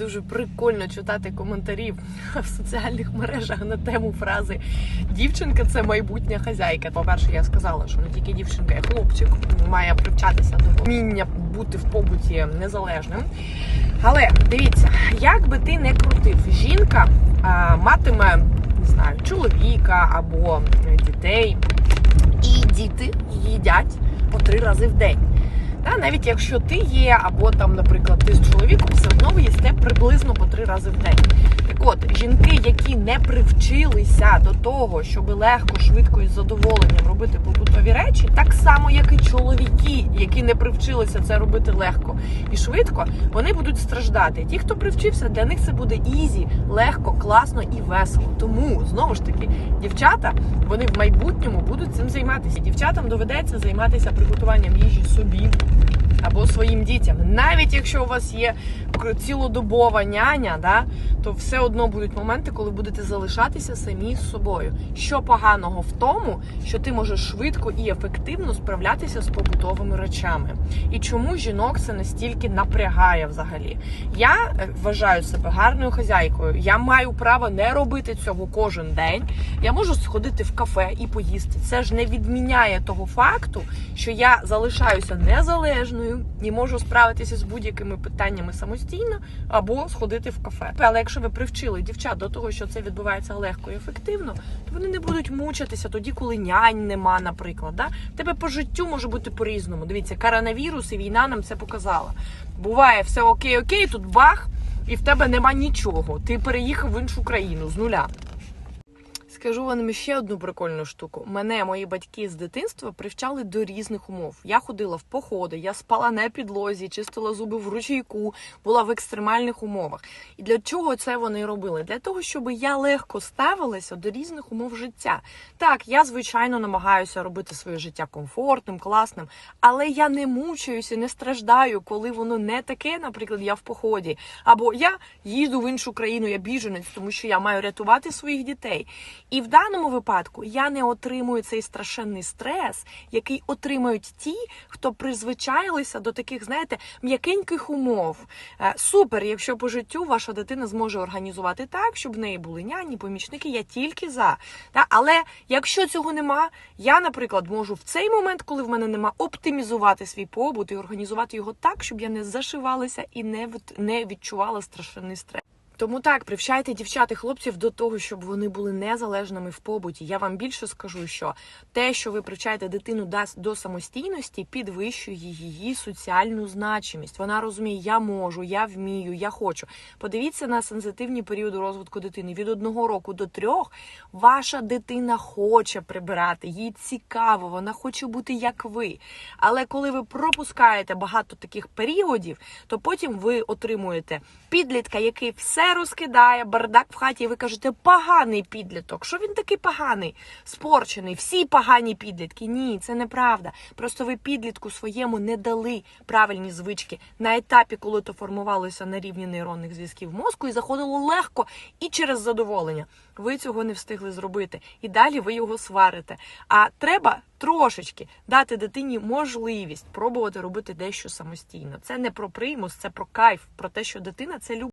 дуже прикольно читати коментарі в соціальних мережах на тему фрази Дівчинка це майбутня хазяйка. По-перше, я сказала, що не тільки дівчинка, а хлопчик має привчатися до вміння бути в побуті незалежним. Але дивіться, як би ти не крутив, жінка а, матиме не знаю, чоловіка або дітей, і діти їдять по три рази в день. Та, навіть якщо ти є, або там, наприклад, ти з чоловіком, все одно ви їсте приблизно по три рази в день. Так от, жінки, які не привчилися до того, щоб легко, швидко і з задоволенням робити побутові речі, так само, як і чоловіки, які не привчилися це робити легко і швидко, вони будуть страждати. Ті, хто привчився, для них це буде ізі, легко, класно і весело. Тому знову ж таки, дівчата вони в майбутньому будуть цим займатися. Дівчатам доведеться займатися приготуванням їжі собі своїм дітям. Навіть якщо у вас є цілодобова няня, да, то все одно будуть моменти, коли будете залишатися самі з собою. Що поганого в тому, що ти можеш швидко і ефективно справлятися з побутовими речами. І чому жінок це настільки напрягає взагалі? Я е, вважаю себе гарною хазяйкою. Я маю право не робити цього кожен день. Я можу сходити в кафе і поїсти. Це ж не відміняє того факту, що я залишаюся незалежною і можу справитися з будь-якими питаннями самостійно або сходити в кафе. Але якщо ви привчили дівчат до того, що це відбувається легко і ефективно, то вони не будуть мучитися тоді, коли нянь нема, наприклад. Да? Тебе по життю може бути по-різному. Дивіться, коронавірус і війна нам це показала. Буває все окей, окей, тут бах, і в тебе нема нічого. Ти переїхав в іншу країну з нуля. Скажу вам ще одну прикольну штуку. Мене мої батьки з дитинства привчали до різних умов. Я ходила в походи, я спала на підлозі, чистила зуби в ручейку, була в екстремальних умовах. І для чого це вони робили? Для того, щоб я легко ставилася до різних умов життя. Так, я звичайно намагаюся робити своє життя комфортним, класним, але я не мучаюся, не страждаю, коли воно не таке, наприклад, я в поході, або я їду в іншу країну, я біженець, тому що я маю рятувати своїх дітей. І в даному випадку я не отримую цей страшенний стрес, який отримують ті, хто призвичаїлися до таких, знаєте, м'якеньких умов. Е, Супер, якщо по життю ваша дитина зможе організувати так, щоб в неї були няні, помічники, я тільки за. Та? Але якщо цього нема, я, наприклад, можу в цей момент, коли в мене нема, оптимізувати свій побут і організувати його так, щоб я не зашивалася і не відчувала страшенний стрес. Тому так, привчайте дівчат і хлопців до того, щоб вони були незалежними в побуті. Я вам більше скажу, що те, що ви привчаєте дитину до самостійності, підвищує її соціальну значимість. Вона розуміє, я можу, я вмію, я хочу. Подивіться на сенситивні періоди розвитку дитини від одного року до трьох. Ваша дитина хоче прибирати, їй цікаво, вона хоче бути як ви. Але коли ви пропускаєте багато таких періодів, то потім ви отримуєте підлітка, який все розкидає, бардак в хаті, і ви кажете, поганий підліток. Що він такий поганий? Спорчений, всі погані підлітки. Ні, це неправда. Просто ви підлітку своєму не дали правильні звички на етапі, коли то формувалося на рівні нейронних зв'язків мозку, і заходило легко і через задоволення. Ви цього не встигли зробити. І далі ви його сварите. А треба трошечки дати дитині можливість пробувати робити дещо самостійно. Це не про примус, це про кайф, про те, що дитина це любить.